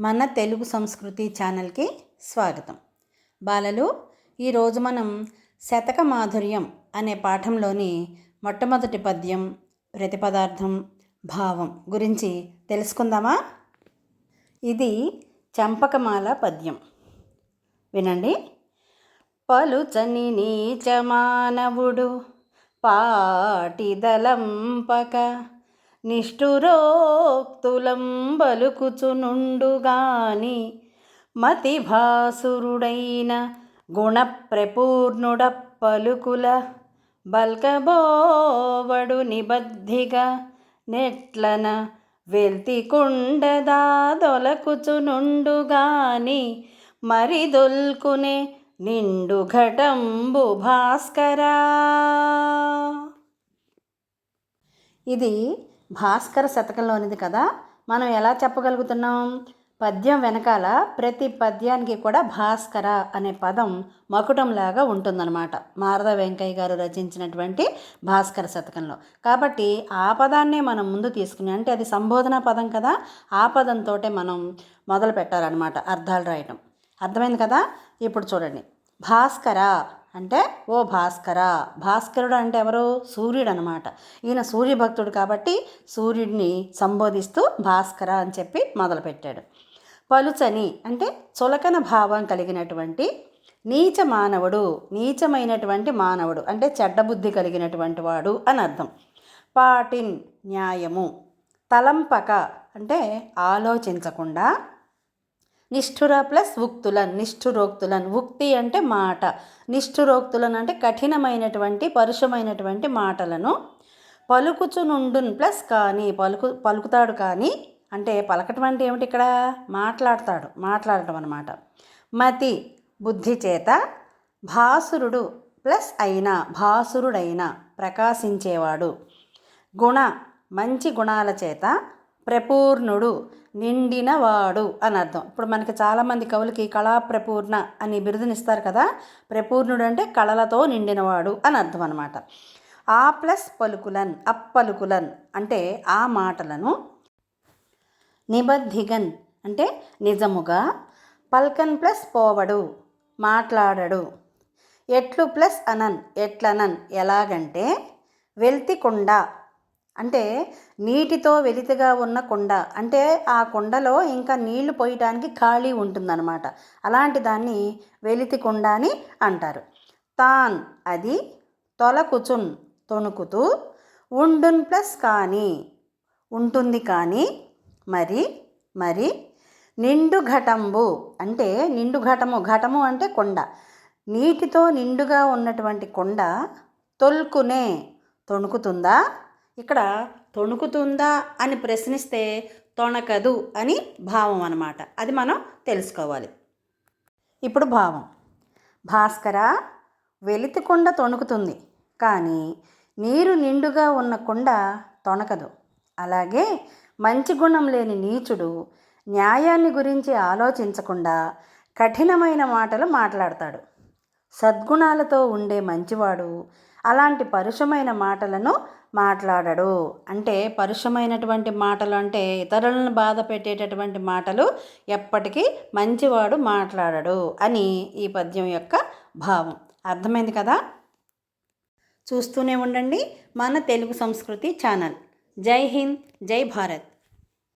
మన తెలుగు సంస్కృతి ఛానల్కి స్వాగతం. బాలలు ఈరోజు మనం శతక మాధుర్యం అనే పాఠంలోని మొట్టమొదటి పద్యం ప్రతిపదార్థం భావం గురించి తెలుసుకుందామా? ఇది చంపకమాల పద్యం. వినండి. పలుచని నీచమానవుడు పాటిదలంపక నిష్ఠురోక్తులం బలుకుచునుండుగాని మతిభాసురుడైన గుణప్రపూర్ణుడ పలుకుల బల్కబోవడు నిబద్ధిగా నెట్లన వెల్తి కుండదా దొలకుచునుండుగాని మరి దొల్కునే నిండు ఘటంబు భాస్కరా. ఇది భాస్కర శతకంలోనిది కదా? మనం ఎలా చెప్పగలుగుతున్నాం? పద్యం వెనకాల ప్రతి పద్యానికి కూడా భాస్కర అనే పదం మకుటంలాగా ఉంటుందన్నమాట. మారద వెంకయ్య గారు రచించినటువంటి భాస్కర శతకంలో. కాబట్టి ఆ పదాన్నే మనం ముందు తీసుకుని అంటే అది సంబోధన పదం కదా ఆ పదంతో మనం మొదలు పెట్టాలన్నమాట అర్థాలు రాయటం. అర్థమైంది కదా? ఇప్పుడు చూడండి. భాస్కర అంటే ఓ భాస్కర. భాస్కరుడు అంటే ఎవరు? సూర్యుడు అనమాట ఈయన సూర్యభక్తుడు కాబట్టి సూర్యుడిని సంబోధిస్తూ భాస్కర అని చెప్పి మొదలుపెట్టాడు. పలుచని అంటే చులకన భావం కలిగినటువంటి నీచ మానవుడు నీచమైనటువంటి మానవుడు అంటే చెడ్డబుద్ధి కలిగినటువంటి వాడు అని అర్థం. పాటిన్ న్యాయము. తలంపక అంటే ఆలోచించకుండా నిష్ఠుర ప్లస్ ఉక్తులన్ నిష్ఠురోక్తులన్. ఉక్తి అంటే మాట. నిష్ఠురోక్తులన్ అంటే కఠినమైనటువంటి పరుషమైనటువంటి మాటలను. పలుకుచునుండున్ ప్లస్ కానీ పలుకు పలుకుతాడు కానీ అంటే పలకటం అంటే ఏమిటి ఇక్కడ? మాట్లాడతాడు మాట్లాడటం అనమాట మతి బుద్ధి చేత. భాసురుడు ప్లస్ అయినా భాసురుడైన ప్రకాశించేవాడు. గుణ మంచి గుణాల చేత. ప్రపూర్ణుడు నిండినవాడు అని అర్థం. ఇప్పుడు మనకి చాలామంది కవులకి కళా ప్రపూర్ణ అని బిరుదునిస్తారు కదా ప్రపూర్ణుడు అంటే కళలతో నిండినవాడు అని అర్థం అనమాట ఆ ప్లస్ పలుకులన్ అప్పలుకులన్ అంటే ఆ మాటలను నిబద్ధిగన్ అంటే నిజముగా పల్కన్ ప్లస్ పోవడు మాట్లాడడు. ఎట్లు ప్లస్ అనన్ ఎట్లనన్ ఎలాగంటే వెల్తికొండ అంటే నీటితో వెలితిగా ఉన్న కుండ. అంటే ఆ కుండలో ఇంకా నీళ్ళు పోయటానికి ఖాళీ ఉంటుందన్నమాట. అలాంటి దాన్ని వెలితి కుండ అని అంటారు. తాన్ అది తొలకుచున్ తొణుకుతూ ఉండున్ ప్లస్ కానీ ఉంటుంది కానీ మరి మరి నిండు ఘటంబు. అంటే నిండు ఘటము ఘటము అంటే కొండ. నీటితో నిండుగా ఉన్నటువంటి కొండ తొల్కునే తొణుకుతుందా? ఇక్కడ తొణుకుతుందా అని ప్రశ్నిస్తే తొణకదు అని భావం అన్నమాట. అది మనం తెలుసుకోవాలి. ఇప్పుడు భావం. భాస్కర వెలితి కుండ తొణుకుతుంది. కానీ నీరు నిండుగా ఉన్న కుండ తొణకదు. అలాగే మంచి గుణం లేని నీచుడు న్యాయాన్ని గురించి ఆలోచించకుండా కఠినమైన మాటలు మాట్లాడతాడు. సద్గుణాలతో ఉండే మంచివాడు అలాంటి పరుషమైన మాటలను మాట్లాడడు. అంటే పరుషమైనటువంటి మాటలు అంటే ఇతరులను బాధ పెట్టేటటువంటి మాటలు ఎప్పటికీ మంచివాడు మాట్లాడడు అని ఈ పద్యం యొక్క భావం. అర్థమైంది కదా? చూస్తూనే ఉండండి మన తెలుగు సంస్కృతి ఛానల్. జై హింద్ జై భారత్.